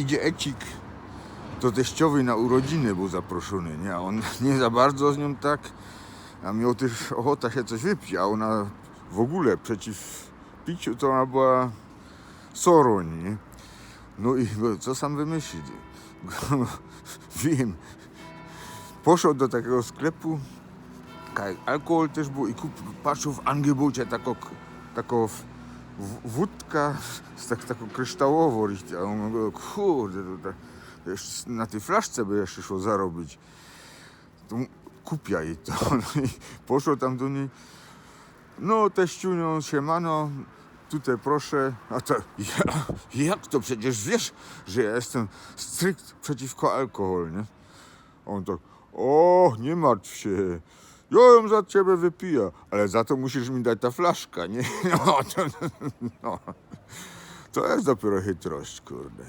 idzie Ecik do teściowej na urodziny był zaproszony, nie? A on nie za bardzo z nią tak, a miał też ochota się coś wypić, a ona w ogóle przeciw piciu to ona była soroń, nie? No i co sam wymyślić? Wiem, poszedł do takiego sklepu, alkohol też był i kupił, patrzył w angebocie taką, taką wódka z tak, taką kryształową, a on mówi, kurde, to, tak- to jeszcze na tej flaszce by jeszcze szło zarobić. To kupia jej to. No i poszło tam do niej, no teściunią, siemano, tutaj proszę, a to ja, jak to przecież wiesz, że ja jestem strikt przeciwko alkohol, nie? On tak, o, nie martw się, ja ją za ciebie wypiję, ale za to musisz mi dać ta flaszka, nie? No, to, no. to jest dopiero chytrość, kurde.